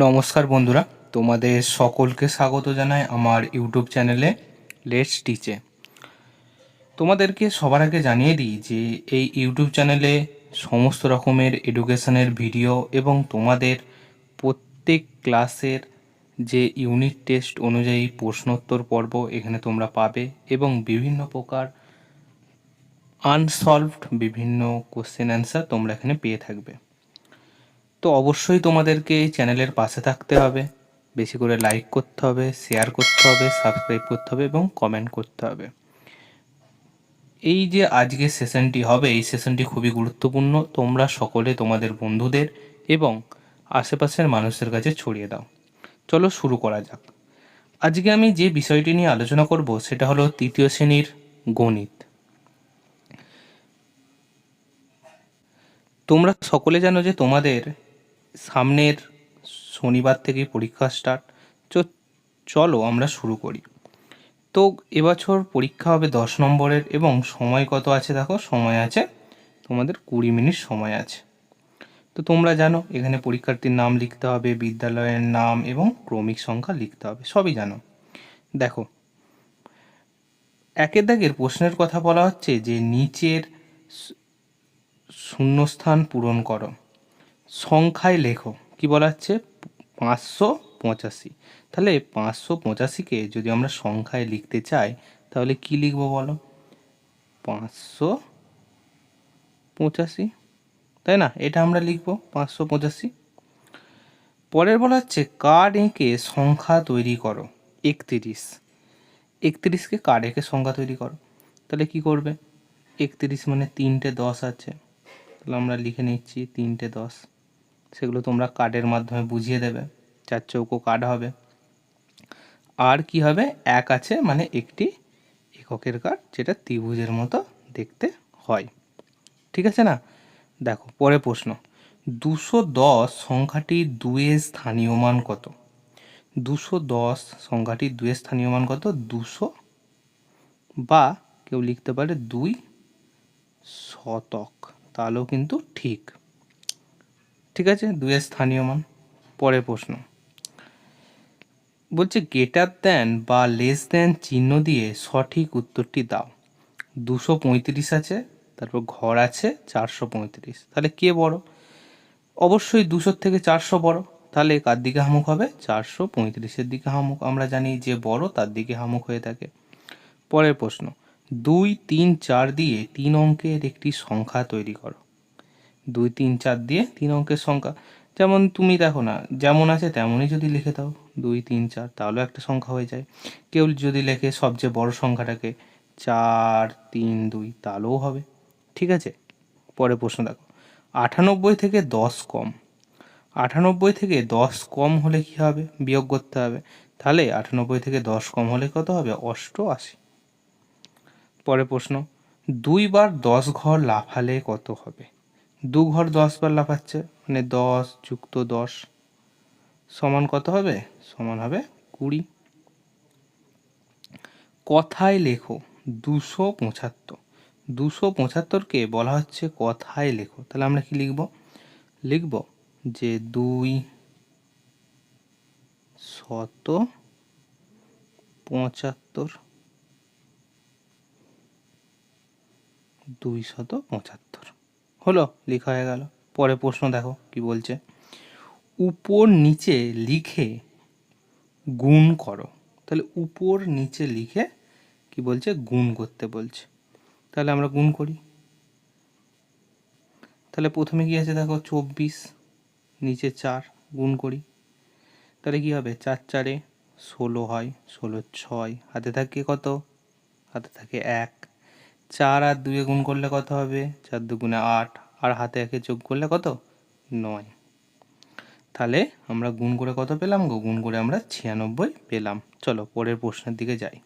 নমস্কার বন্ধুরা, তোমাদের সকলকে স্বাগত জানাই আমার ইউটিউব চ্যানেলে লেটস টিচে তোমাদেরকে সবার আগে জানিয়ে দিই যে এই ইউটিউব চ্যানেলে সমস্ত রকমের এডুকেশনের ভিডিও এবং তোমাদের প্রত্যেক ক্লাসের যে ইউনিট টেস্ট অনুযায়ী প্রশ্নোত্তর পর্ব এখানে তোমরা পাবে এবং বিভিন্ন প্রকার আনসলভড বিভিন্ন কোশ্চেন অ্যান্সার তোমরা এখানে পেয়ে থাকবে। তো অবশ্যই তোমাদেরকে এই চ্যানেলের পাশে থাকতে হবে। বেশি করে লাইক করতে হবে শেয়ার করতে হবে সাবস্ক্রাইব করতে হবে এবং কমেন্ট করতে হবে। এই যে আজকে সেশনটি হবে, এই সেশনটি খুবই গুরুত্বপূর্ণ। তোমরা সকলে তোমাদের বন্ধুদের এবং আশেপাশের মানুষের কাছে ছড়িয়ে দাও। চলো শুরু করা যাক। আজকে আমি যে বিষয়টি নিয়ে আলোচনা করব, সেটা হলো তৃতীয় শ্রেণির গণিত। তোমরা সকলে জানো যে তোমাদের সামনের শনিবার থেকেই পরীক্ষা স্টার্ট চলো আমরা শুরু করি। তো এবছর পরীক্ষা হবে দশ নম্বরের এবং সময় কত আছে দেখো? সময় আছে, তোমাদের কুড়ি মিনিট সময় আছে। তো তোমরা জানো, এখানে পরীক্ষার্থীর নাম লিখতে হবে, বিদ্যালয়ের নাম এবং ক্রমিক সংখ্যা লিখতে হবে, সবই জানো। দেখো, একের দাগের প্রশ্নের কথা বলা হচ্ছে যে, নিচের শূন্যস্থান পূরণ করো। সংখ্যায় লেখো। কি বলা হচ্ছে? পাঁচশো পঁচাশি। তাহলে পাঁচশো পঁচাশিকে যদি আমরা সংখ্যায় লিখতে চাই, তাহলে কি লিখব বলো? পাঁচশো পঁচাশি। তাই না? এটা আমরা লিখব, পাঁচশো পঁচাশি। পরের বলা হচ্ছে, কার্ড এঁকে সংখ্যা তৈরি করো, একতিরিশ। একতিরিশকে কার্ড এঁকে সংখ্যা তৈরি করো। তাহলে কি করবে? একতিরিশ মানে তিনটে দশ আছে। তাহলে আমরা লিখে নিচ্ছি তিনটে দশ। সেগুলো তোমরা কার্ডের মাধ্যমে বুঝিয়ে দেবে। চার চৌকো কার্ড হবে। আর কি হবে? এক আছে মানে একটি এককের কার্ড যেটা ত্রিভুজের মতো দেখতে হয়। ঠিক আছে না? দেখো পরে প্রশ্ন। দুশো দশ সংখ্যাটি দুয়ের স্থানীয় মান কত? দুশো দশ সংখ্যাটি দুয়ের স্থানীয় মান কত? দুশো বা কেউ লিখতে পারে দুই শতক। তাহলেও কিন্তু ঠিক। ঠিক আছে? দুয়ের স্থানীয় মান। পরের প্রশ্ন। বলছে গেটার দেন বা লেস দেন চিহ্ন দিয়ে সঠিক উত্তরটি দাও। দুশো পঁয়ত্রিশ আছে, তারপর ঘর আছে, চারশো পঁয়ত্রিশ। তাহলে কে বড়? অবশ্যই দুশোর থেকে চারশো বড়। তাহলে কার দিকে হামুক হবে? চারশো পঁয়ত্রিশের দিকে হামুক। আমরা জানি যে বড়, তার দিকে হামুক হয়ে থাকে। পরের প্রশ্ন, দুই, তিন, চার দিয়ে তিন অঙ্কের একটি সংখ্যা তৈরি করো। দুই, তিন, চার দিয়ে তিন অঙ্কের সংখ্যা। যেমন তুমি দেখো না, যেমন আছে তেমনই যদি লিখে দাও, দুই, তিন, চার তাহলেও একটা সংখ্যা হয়ে যায়। কেউ যদি লেখে সবচেয়ে বড় সংখ্যাটাকে চার, তিন, দুই, তাহলেও হবে। ঠিক আছে? পরে প্রশ্ন দেখো। আটানব্বই থেকে দশ কম। আটানব্বই থেকে দশ কম হলে কি হবে? বিয়োগ করতে হবে। তাহলে আটানব্বই থেকে দশ কম হলে কত হবে? অষ্ট আশি পরে প্রশ্ন। দুইবার দশ ঘর লাফালে কত হবে? দু ঘর দশ বার লাফাচ্ছে মানে দশ যুক্ত দশ। সমান কত হবে? সমান হবে কুড়ি। কথায় লেখো, দুশো পঁচাত্তর। দুশো পঁচাত্তরকে বলা হচ্ছে কথায় লেখো। তাহলে আমরা কি লিখব? লিখব যে দুই শত পঁচাত্তর দুই শত পঁচাত্তর। হলো, লেখা হয়ে গেল। পরে প্রশ্ন দেখো কি বলছে। উপর নিচে লিখে গুণ করো। তাহলে উপর নিচে লিখে কি বলছে? গুণ করতে বলছে। তাহলে আমরা গুণ করি। তাহলে প্রথমে কি আছে দেখো? চব্বিশ, নিচে চার, গুণ করি। তাহলে কি হবে? চার চারে ষোলো হয়, ষোলো ছয়, হাতে থাকে কত? হাতে থাকে এক। চার আর দুয়ে গুণ করলে কত হবে? চার দুগুণে আট। আর হাতে একে যোগ করলে কত? নয়। তাহলে আমরা গুণ করে কত পেলাম গো? গুণ করে আমরা ছিয়ানব্বই পেলাম। চলো পরের প্রশ্নের দিকে যাই।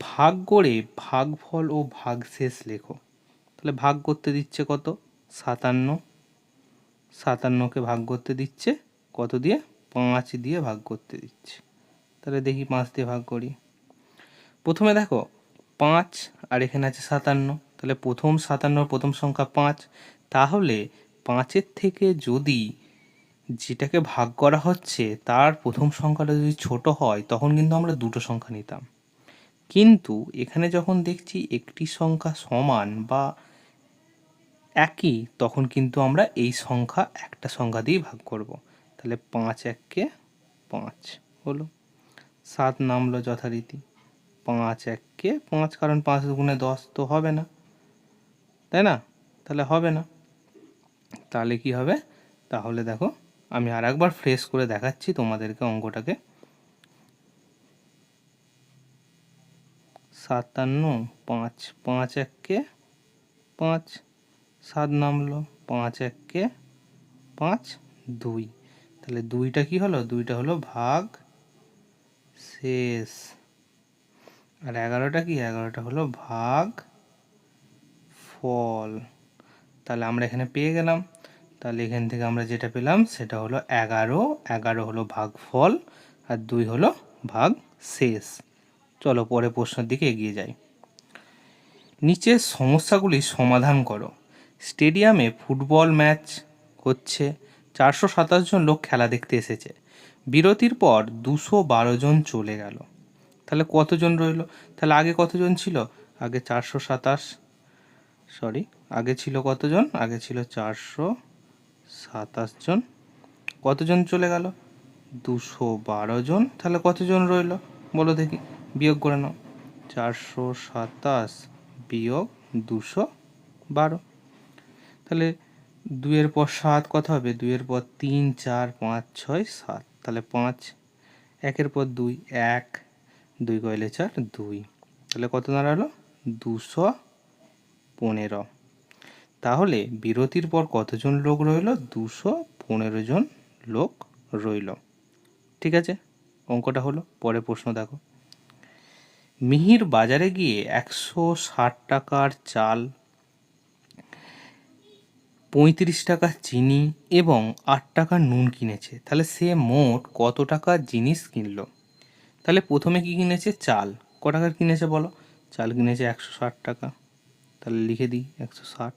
ভাগ করে ভাগফল ও ভাগশেষ লেখো। তাহলে ভাগ করতে দিচ্ছে কত? সাতান্ন। সাতান্নকে ভাগ করতে দিচ্ছে কত দিয়ে? পাঁচ দিয়ে ভাগ করতে দিচ্ছে। তাহলে দেখি পাঁচ দিয়ে ভাগ করি। প্রথমে দেখো, পাঁচ আর এখানে আছে সাতান্ন। তাহলে প্রথম সাতান্নর প্রথম সংখ্যা পাঁচ। তাহলে পাঁচের থেকে যদি যেটাকে ভাগ করা হচ্ছে, তার প্রথম সংখ্যাটা যদি ছোট হয়, তখন কিন্তু আমরা দুটো সংখ্যা নিতাম। কিন্তু এখানে যখন দেখছি একটি সংখ্যা সমান বা একই, তখন কিন্তু আমরা এই সংখ্যা একটা সংখ্যা দিয়েই ভাগ করব। তাহলে পাঁচ এককে পাঁচ হলো। সাত নামলো যথারীতি। পাঁচ এককে, পাঁচ কারণ পাঁচ গুণে দশ তো হবে না। তাই না? তাহলে হবে না। তাহলে কি হবে? তাহলে দেখো, আমি আর একবার ফ্রেশ করে দেখাচ্ছি তোমাদেরকে অঙ্কটাকে। সাতান্ন, পাঁচ পাঁচ এককে, পাঁচ। সাত নামলো, পাঁচ এককে, পাঁচ, দুই। তাহলে দুইটা কি হলো? দুইটা হলো ভাগ শেষ। আর এগারোটা কি? এগারোটা হলো ভাগ ফল। তাহলে আমরা এখানে পেয়ে গেলাম। তাহলে এখান থেকে আমরা যেটা পেলাম, সেটা হলো এগারো। এগারো হলো ভাগ ফল আর দুই হলো ভাগ শেষ। চলো পরে প্রশ্নের দিকে এগিয়ে যাই। নিচের সমস্যাগুলি সমাধান করো। স্টেডিয়ামে ফুটবল ম্যাচ হচ্ছে। চারশো সাতাশ জন লোক খেলা দেখতে এসেছে। বিরতির পর দুশো জন চলে গেল। তাহলে কতজন রইল? তাহলে আগে কতজন ছিল? আগে চারশো সাতাশ। সরি আগে ছিল কতজন? আগে ছিল চারশো সাতাশ জন। কতজন চলে গেল? দুশো বারো জন। তাহলে কতজন রইল? বলো দেখি, বিয়োগ করে নাও। চারশো সাতাশ বিয়োগ দুশো বারো। তাহলে দুইয়ের পর সাত কত হবে? দুইয়ের পর তিন, চার, পাঁচ, ছয়, সাত। তাহলে পাঁচ। একের পর দুই, এক। দুই কয়লে চার, দুই। তাহলে কত দাঁড়াল? দুশো পনেরো। তাহলে বিরতির পর কতজন লোক রইল? দুশো পনেরো জন লোক রইল। ঠিক আছে, অঙ্কটা হলো। পরে প্রশ্ন দেখো। মিহির বাজারে গিয়ে একশো ষাট টাকার চাল, পঁয়ত্রিশ টাকা চিনি এবং আট টাকা নুন কিনেছে। তাহলে সে মোট কত টাকা জিনিস কিনলো? তাহলে প্রথমে কি কিনেছে? চাল। ক টাকার কিনেছে বলো? চাল কিনেছে একশো ষাট টাকা। তাহলে লিখে দিই, একশো ষাট।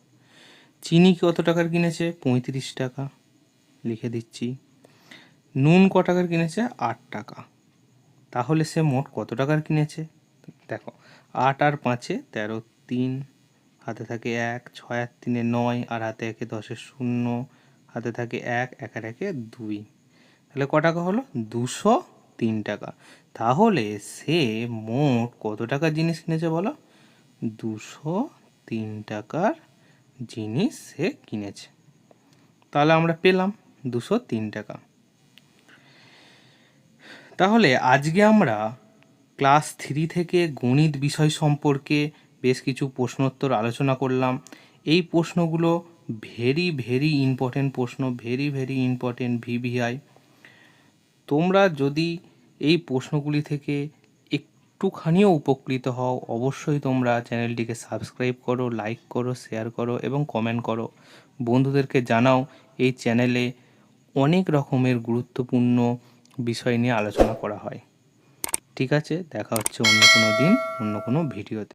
চিনি কত টাকার কিনেছে? পঁয়ত্রিশ টাকা। লিখে দিচ্ছি। নুন ক টাকার কিনেছে? আট টাকা। তাহলে সে মোট কত টাকার কিনেছে? দেখো, আট আর পাঁচে তেরো, তিন। হাতে থাকে এক, ছয় আর তিনে নয়, আর হাতে একে দশের শূন্য। হাতে থাকে এক এক আর একে দুই। তাহলে ক টাকা হলো? দুশো তিন টাকা। তাহলে সে মোট কত টাকার জিনিস কিনেছে বলো? দুশো তিন টাকার জিনিস সে কিনেছে। তাহলে আমরা পেলাম দুশো তিন টাকা। তাহলে আজকে আমরা ক্লাস থ্রি থেকে গণিত বিষয় সম্পর্কে বেশ কিছু প্রশ্নোত্তর আলোচনা করলাম। এই প্রশ্নগুলো ভেরি ভেরি ইম্পর্টেন্ট প্রশ্ন ভেরি ভেরি ইম্পর্টেন্ট ভিভিআই তোমরা যদি এই প্রশ্নগুলি থেকে একটুখানিও উপকৃত হও, অবশ্যই তোমরা চ্যানেলটিকে সাবস্ক্রাইব করো, লাইক করো, শেয়ার করো এবং কমেন্ট করো। বন্ধুদেরকে জানাও, এই চ্যানেলে অনেক রকমের গুরুত্বপূর্ণ বিষয় নিয়ে আলোচনা করা হয়। ঠিক আছে, দেখা হচ্ছে অন্য কোনো দিন, অন্য কোনো ভিডিওতে।